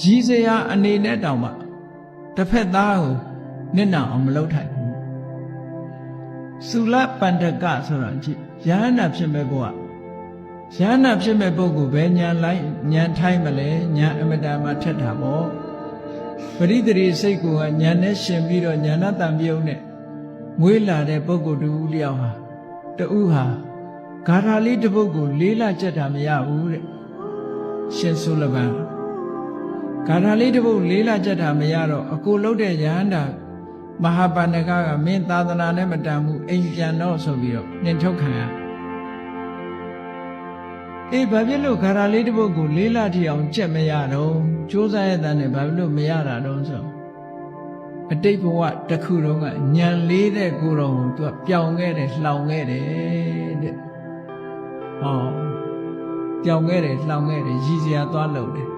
ရည်စရာအနေနဲ့တောင်မှတစ်ဖက်သားကိုနစ်နာအောင်မလုပ်ထိုက်ဘူးသုလပန္တကဆိုတာကြည့်ယဟန္တာဖြစ်မဲ့ဘုရားယဟန္တာဖြစ်မဲ့ပုဂ္ဂိုလ်ပဲညာလိုက်ညာထိုင်းမလဲညာအမတန်မှထက်တာပေါ့ပရိသေရိစိတ်ကိုကညာနဲ့ရှင်ပြီးတော့ညာနာတံပြုံးနဲ့မွေးလာတဲ့ပုဂ္ဂိုလ်တူလျောက်ဟာတူဟာဂါထာလေးတစ်ပုဒ်ကိုလေးလာကြက်တာမရဘူးတဲ့ရှင်ဆုလဗန် ဂါထာလေးတစ်ပုဒ်လေးလာကြက်တာမရတော့အကိုလှုပ်တဲ့ယဟန္တာမဟာပန္နကကမင်းသာသနာနဲ့မတန်ဘူးအိမ်ပြန်တော့ဆိုပြီးတော့နှင်ထုတ်ခံရအေးဘာဖြစ်လို့ဂါထာလေးတစ်ပုဒ်ကိုလေးလာထီအောင်ကြက်မရတော့စ조사ရဲ့တန်းနဲ့ဘာဖြစ်လို့မရတာတော့ဆိုအတိတ်ဘဝတစ်ခုလုံးကညံလေးတဲ့ကိုယ်တော်ကိုသူကပြောင်းခဲ့တယ်လှောင်ခဲ့တယ်တဲ့ဟောပြောင်းခဲ့တယ်လှောင်ခဲ့တယ်ရည်စရာသွားလုပ်တယ်